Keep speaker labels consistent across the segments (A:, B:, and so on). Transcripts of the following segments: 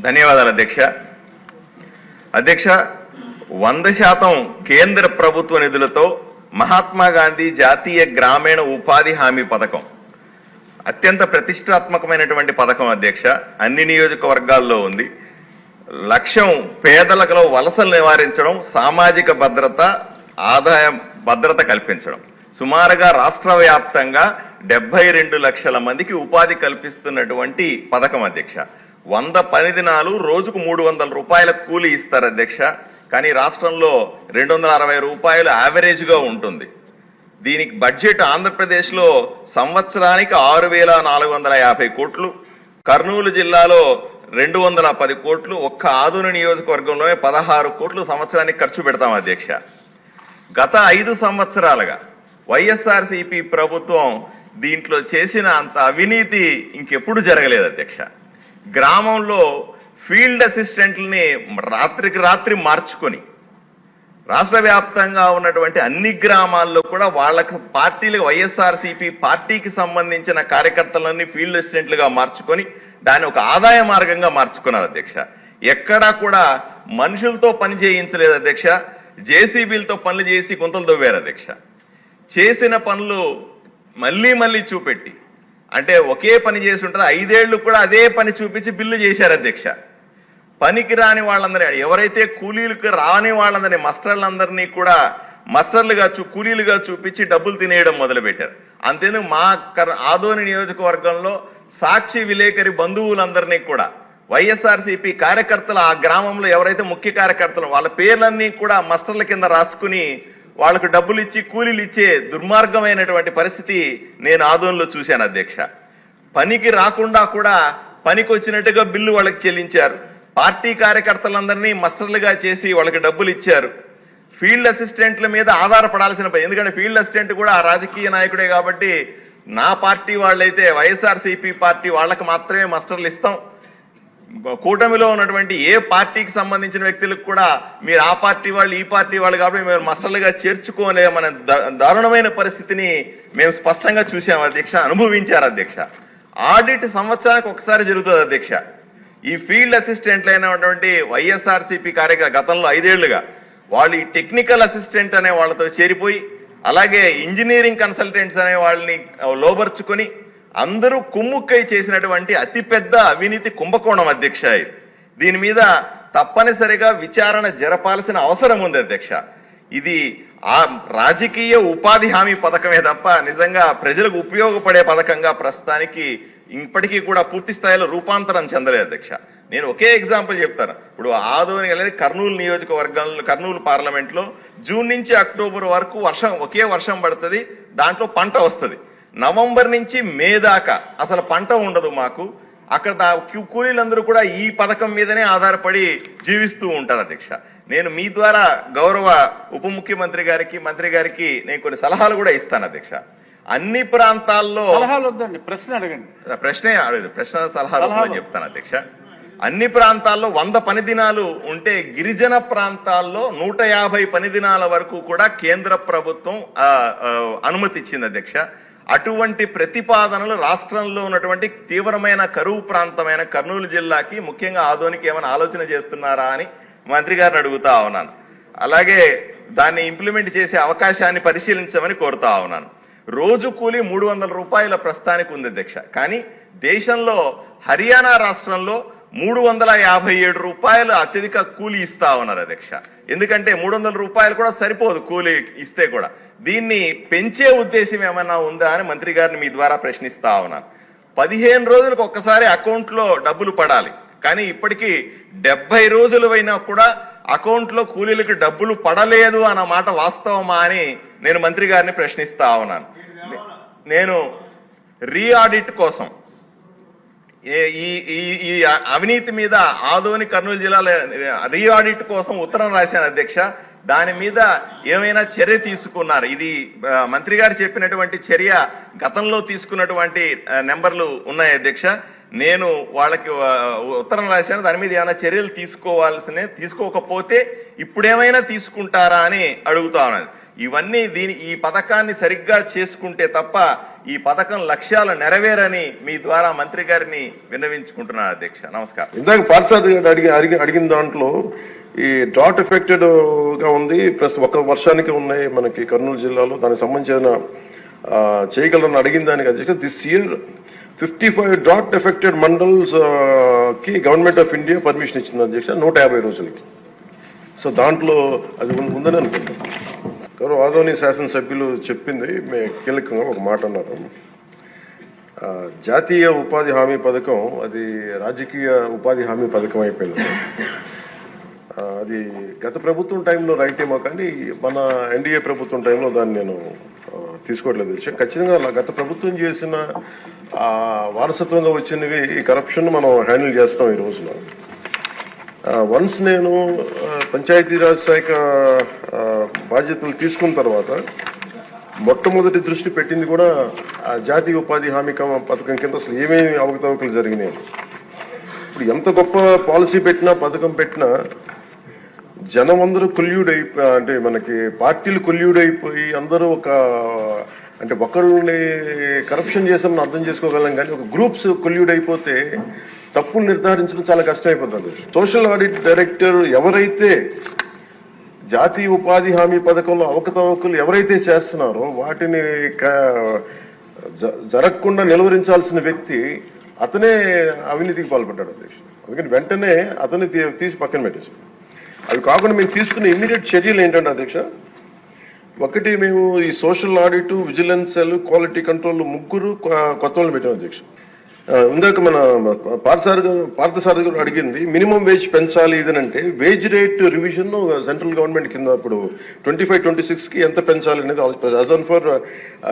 A: ధన్యవాదాలు అధ్యక్ష. అధ్యక్ష వంద శాతం కేంద్ర ప్రభుత్వ నిధులతో మహాత్మా గాంధీ జాతీయ గ్రామీణ ఉపాధి హామీ పథకం. అత్యంత ప్రతిష్టాత్మకమైనటువంటి పథకం అధ్యక్ష. అన్ని నియోజకవర్గాల్లో ఉంది. లక్ష్యం పేదలకు వలసలు నివారించడం సామాజిక భద్రత ఆదాయ భద్రత కల్పించడం. సుమారుగా రాష్ట్ర వ్యాప్తంగా డెబ్బై రెండు లక్షల మందికి ఉపాధి కల్పిస్తున్నటువంటి పథకం అధ్యక్ష. వంద పని దినాలు రోజుకు మూడు వందల రూపాయల కూలీ ఇస్తారు అధ్యక్ష. కానీ రాష్ట్రంలో రెండు వందల అరవై రూపాయలు యావరేజ్గా ఉంటుంది. దీనికి బడ్జెట్ ఆంధ్రప్రదేశ్లో సంవత్సరానికి ఆరు వేల నాలుగు వందల యాభై కోట్లు కర్నూలు జిల్లాలో రెండు వందల పది కోట్లు ఒక్క ఆధునిక నియోజకవర్గంలోనే పదహారు కోట్లు సంవత్సరానికి ఖర్చు పెడతాం అధ్యక్ష. గత ఐదు సంవత్సరాలుగా వైఎస్ఆర్సీపీ ప్రభుత్వం దీంట్లో చేసిన అంత అవినీతి ఇంకెప్పుడు జరగలేదు అధ్యక్ష. గ్రామంలో ఫీల్డ్ అసిస్టెంట్లని రాత్రికి రాత్రి మార్చుకొని రాష్ట్ర వ్యాప్తంగా ఉన్నటువంటి అన్ని గ్రామాల్లో కూడా వాళ్ళకి పార్టీలు వైఎస్ఆర్సీపీ పార్టీకి సంబంధించిన కార్యకర్తలన్నీ ఫీల్డ్ అసిస్టెంట్లుగా మార్చుకొని దాన్ని ఒక ఆదాయ మార్గంగా మార్చుకున్నారు అధ్యక్ష. ఎక్కడా కూడా మనుషులతో పని చేయించలేదు అధ్యక్ష. జేసీబీలతో పనులు చేసి గుంతలు దొవ్వారు అధ్యక్ష. చేసిన పనులు మళ్ళీ మళ్ళీ చూపెట్టి అంటే ఒకే పని చేసి ఉంటుంది. ఐదేళ్ళు కూడా అదే పని చూపించి బిల్లు చేశారు అధ్యక్ష. పనికి రాని వాళ్ళందరినీ ఎవరైతే కూలీలకు రాని వాళ్ళందరినీ మస్టర్లందరినీ కూడా మస్టర్లుగా చూ కూలీలుగా చూపించి డబ్బులు తినేయడం మొదలుపెట్టారు. అంతేందుకు మా కర్- ఆదోని నియోజకవర్గంలో సాక్షి విలేకరి బంధువులందరినీ కూడా వైఎస్ఆర్సీపీ కార్యకర్తలు ఆ గ్రామంలో ఎవరైతే ముఖ్య కార్యకర్తలు వాళ్ళ పేర్లన్నీ కూడా మస్టర్ల కింద రాసుకుని వాళ్ళకు డబ్బులు ఇచ్చి కూలీలు ఇచ్చే దుర్మార్గమైనటువంటి పరిస్థితి నేను ఆదోన్లో చూశాను అధ్యక్ష. పనికి రాకుండా కూడా పనికి వచ్చినట్టుగా బిల్లు వాళ్ళకి చెల్లించారు. పార్టీ కార్యకర్తలందరినీ మస్టర్లుగా చేసి వాళ్ళకి డబ్బులు ఇచ్చారు. ఫీల్డ్ అసిస్టెంట్ల మీద ఆధారపడాల్సిన పని ఎందుకంటే ఫీల్డ్ అసిస్టెంట్ కూడా రాజకీయ నాయకుడే కాబట్టి నా పార్టీ వాళ్ళైతే వైఎస్ఆర్సీపీ పార్టీ వాళ్ళకి మాత్రమే మస్టర్లు ఇస్తాం. కూటమిలో ఉన్నటువంటి ఏ పార్టీకి సంబంధించిన వ్యక్తులకు కూడా మీరు ఆ పార్టీ వాళ్ళు ఈ పార్టీ వాళ్ళు కాబట్టి మేము మస్టర్లుగా చేర్చుకోలేమనే దారుణమైన పరిస్థితిని మేము స్పష్టంగా చూసాం అధ్యక్ష అనుభవించారు అధ్యక్ష. ఆడిట్ సంవత్సరానికి ఒకసారి జరుగుతుంది అధ్యక్ష. ఈ ఫీల్డ్ అసిస్టెంట్లు అయినటువంటి వైఎస్ఆర్సీపీ కార్యక్రమ గతంలో ఐదేళ్ళుగా వాళ్ళు ఈ టెక్నికల్ అసిస్టెంట్ అనే వాళ్ళతో చేరిపోయి అలాగే ఇంజనీరింగ్ కన్సల్టెంట్స్ అనే వాళ్ళని లోబర్చుకొని అందరూ కుమ్ముక్కై చేసినటువంటి అతిపెద్ద అవినీతి కుంభకోణం అధ్యక్ష ఇది. దీని మీద తప్పనిసరిగా విచారణ జరపాల్సిన అవసరం ఉంది అధ్యక్ష. ఇది ఆ రాజకీయ ఉపాధి హామీ పథకమే తప్ప నిజంగా ప్రజలకు ఉపయోగపడే పథకంగా ప్రస్తుతానికి ఇప్పటికీ కూడా పూర్తి స్థాయిలో రూపాంతరం చెందలేదు అధ్యక్ష. నేను ఒకే ఎగ్జాంపుల్ చెప్తాను. ఇప్పుడు ఆదోని అనేది కర్నూలు నియోజకవర్గంలో కర్నూలు పార్లమెంట్లో జూన్ నుంచి అక్టోబర్ వరకు వర్షం ఒకే వర్షం పడుతుంది దాంట్లో పంట వస్తుంది. నవంబర్ నుంచి మే దాకా అసలు పంట ఉండదు మాకు. అక్కడ కూలీలందరూ కూడా ఈ పథకం మీదనే ఆధారపడి జీవిస్తూ ఉంటారు అధ్యక్ష. నేను మీ ద్వారా గౌరవ ఉప ముఖ్యమంత్రి గారికి మంత్రి గారికి నేను కొన్ని సలహాలు కూడా ఇస్తాను అధ్యక్ష. అన్ని ప్రాంతాల్లో
B: సలహాలు వద్దండి ప్రశ్న అడగండి.
A: ప్రశ్నే అడగదు ప్రశ్న
B: సలహాలు.
A: చెప్తాను అధ్యక్ష. అన్ని ప్రాంతాల్లో వంద పని దినాలు ఉంటే గిరిజన ప్రాంతాల్లో నూట యాభై పని దినాల వరకు కూడా కేంద్ర ప్రభుత్వం అనుమతి ఇచ్చింది అధ్యక్ష. అటువంటి ప్రతిపాదనలు రాష్ట్రంలో ఉన్నటువంటి తీవ్రమైన కరువు ప్రాంతమైన కర్నూలు జిల్లాకి ముఖ్యంగా ఆదోనికి ఏమైనా ఆలోచన చేస్తున్నారా అని మంత్రి గారిని అడుగుతా ఉన్నాను. అలాగే దాన్ని ఇంప్లిమెంట్ చేసే అవకాశాన్ని పరిశీలించమని కోరుతా ఉన్నాను. రోజు కూలి మూడు వందల రూపాయల ప్రస్తుతానికి ఉంది అధ్యక్ష. కానీ దేశంలో హర్యానా రాష్ట్రంలో మూడు వందల యాభై ఏడు రూపాయలు అత్యధిక కూలీ ఇస్తా ఉన్నారు అధ్యక్ష. ఎందుకంటే మూడు వందల రూపాయలు కూడా సరిపోదు కూలీ ఇస్తే కూడా. దీన్ని పెంచే ఉద్దేశం ఏమైనా ఉందా అని మంత్రి గారిని మీ ద్వారా ప్రశ్నిస్తా ఉన్నాను పదిహేను రోజులకు ఒక్కసారి అకౌంట్లో డబ్బులు పడాలి. కానీ ఇప్పటికీ డెబ్బై రోజులు అయినా కూడా అకౌంట్లో కూలీలకు డబ్బులు పడలేదు అన్న మాట వాస్తవమా అని నేను మంత్రి గారిని ప్రశ్నిస్తా ఉన్నాను. నేను రీఆడిట్ కోసం ఈ ఈ ఈ అవినీతి మీద ఆదోని కర్నూలు జిల్లాలో రీ ఆడిట్ కోసం ఉత్తరం రాశాను అధ్యక్ష. దాని మీద ఏమైనా చర్య తీసుకున్నారు? ఇది మంత్రి గారు చెప్పినటువంటి చర్య గతంలో తీసుకున్నటువంటి నెంబర్లు ఉన్నాయి అధ్యక్ష. నేను వాళ్ళకి ఉత్తరం రాశాను. దాని మీద ఏమైనా చర్యలు తీసుకోవాల్సిన తీసుకోకపోతే ఇప్పుడేమైనా తీసుకుంటారా అని అడుగుతా ఉన్నాను. ఇవన్నీ దీని ఈ పథకాన్ని సరిగ్గా చేసుకుంటే తప్ప ఈ పథకం లక్ష్యాలు నెరవేరని మీ ద్వారా మంత్రి గారిని విన్నవించుకుంటున్నాను అధ్యక్ష. నమస్కారం.
B: ఇందాక పార్సాద్ గారు అడిగి అడిగి అడిగిన దాంట్లో ఈ డ్రాట్ ఎఫెక్టెడ్గా ఉంది. ప్లస్ ఒక వర్షానికి ఉన్నాయి మనకి కర్నూలు జిల్లాలో. దానికి సంబంధించిన చేయగలరని అడిగిన దానికి అధ్యక్ష this year fifty five drought affected మండల్స్కి government of India permission ఇచ్చింది అధ్యక్ష నూట యాభై రోజులకి. సో దాంట్లో అది ఉందని అనుకుంటున్నాను గౌరవ ఆదోని శాసనసభ్యులు చెప్పింది మే కీలకంగా ఒక మాట అన్నారు. జాతీయ ఉపాధి హామీ పథకం అది రాజకీయ ఉపాధి హామీ పథకం అయిపోయింది. అది గత ప్రభుత్వం టైంలో రైట్ ఏమో కానీ మన ఎన్డీఏ ప్రభుత్వం టైంలో దాన్ని నేను తీసుకోవట్లేదు విషయం ఖచ్చితంగా అలా గత ప్రభుత్వం చేసిన వారసత్వంగా వచ్చినవి ఈ కరప్షన్ మనం హ్యాండిల్ చేస్తున్నాం ఈ రోజున. వన్స్ నేను పంచాయతీరాజ్ శాఖ బాధ్యతలు తీసుకున్న తర్వాత మొట్టమొదటి దృష్టి పెట్టింది కూడా ఆ జాతీయ ఉపాధి హామీ పథకం కింద అసలు ఏమేమి అవకతవకలు జరిగినాయి. ఇప్పుడు ఎంత గొప్ప పాలసీ పెట్టినా పథకం పెట్టినా జనం అందరూ కొల్యూడ్ అయిపోయి అంటే మనకి పార్టీలు కొల్యూడ్ అయిపోయి అందరూ ఒక అంటే ఒకళ్ళని కరప్షన్ చేసామని అర్థం చేసుకోగలం కానీ ఒక గ్రూప్స్ కొల్యూడ్ అయిపోతే తప్పులు నిర్ధారించడం చాలా కష్టమైపోతుంది సోషల్ ఆడిట్ డైరెక్టర్ ఎవరైతే జాతీయ ఉపాధి హామీ పథకంలో అవకతవకలు ఎవరైతే చేస్తున్నారో వాటిని జ- జరగకుండా నిలువరించాల్సిన వ్యక్తి అతనే అవినీతికి పాల్పడ్డాడు అధ్యక్ష అందుకని వెంటనే అతన్ని తీ- తీసి పక్కన పెట్టేసి అవి కాకుండా మేము తీసుకున్న ఇమ్మీడియట్ చర్యలు ఏంటంటే అధ్యక్ష ఒకటి మేము ఈ social audit vigilance cell quality control ముగ్గురు కొత్త వాళ్ళు పెట్టాం అధ్యక్ష. ఇందాక మన పార్థసారథి పార్థసారథి గారు అడిగింది మినిమం వేజ్ పెంచాలి ఇదనంటే wage rate revision central government కింద ఇప్పుడు ట్వంటీ ఫైవ్ ట్వంటీ సిక్స్కి ఎంత పెంచాలి అనేది యాజ్ ఫర్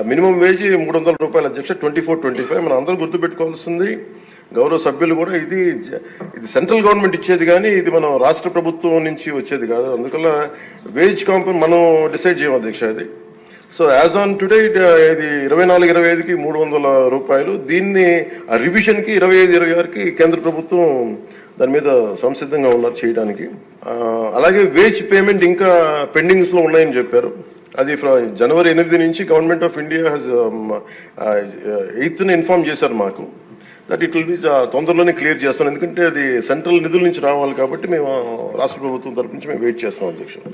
B: మినిమం వేజ్ మూడు వందల రూపాయలు అధ్యక్ష ట్వంటీ ఫోర్ ట్వంటీ ఫైవ్ మనం అందరూ గుర్తుపెట్టుకోవాల్సింది గౌరవ సభ్యులు కూడా ఇది ఇది సెంట్రల్ గవర్నమెంట్ ఇచ్చేది కానీ ఇది మనం రాష్ట్ర ప్రభుత్వం నుంచి వచ్చేది కాదు. అందువల్ల వేజ్ కాంప్ మనం డిసైడ్ చేయం అధ్యక్ష ఇది సో యాజ్ ఆన్ టుడే ఇది ఇరవై నాలుగు ఇరవై ఐదుకి మూడు వందల రూపాయలు. దీన్ని ఆ రివిజన్కి ఇరవై ఐదు ఇరవై ఆరుకి కేంద్ర ప్రభుత్వం దాని మీద సంసిద్ధంగా ఉన్నారు చేయడానికి. అలాగే వేజ్ పేమెంట్ ఇంకా పెండింగ్స్లో ఉన్నాయని చెప్పారు. అది జనవరి ఎనిమిది నుంచి government of India has eighth inform చేశారు మాకు. దట్ ఇట్ విల్ బి తొందరలోనే క్లియర్ చేస్తాను. ఎందుకంటే అది సెంట్రల్ నిధుల నుంచి రావాలి కాబట్టి మేము రాష్ట్ర ప్రభుత్వం తరపు నుంచి మేము వెయిట్ చేస్తాం అధ్యక్షుడు.